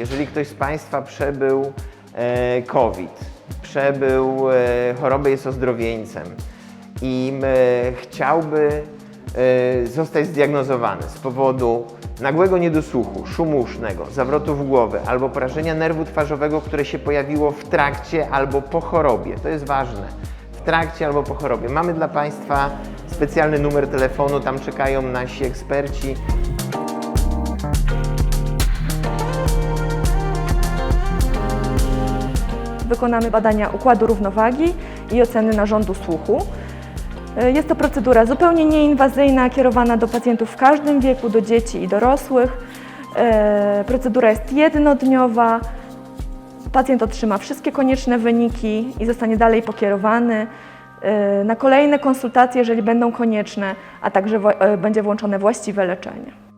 Jeżeli ktoś z Państwa przebył e, COVID, przebył e, chorobę, jest ozdrowieńcem i e, chciałby zostać zdiagnozowany z powodu nagłego niedosłuchu, szumu usznego, zawrotów głowy albo porażenia nerwu twarzowego, które się pojawiło w trakcie albo po chorobie, to jest ważne, w trakcie albo po chorobie. Mamy dla Państwa specjalny numer telefonu, tam czekają nasi eksperci. Wykonamy badania układu równowagi i oceny narządu słuchu. E, Jest to procedura zupełnie nieinwazyjna, kierowana do pacjentów w każdym wieku, do dzieci i dorosłych. E, Procedura jest jednodniowa. Pacjent otrzyma wszystkie konieczne wyniki i zostanie dalej pokierowany e, na kolejne konsultacje, jeżeli będą konieczne, a także będzie włączone właściwe leczenie.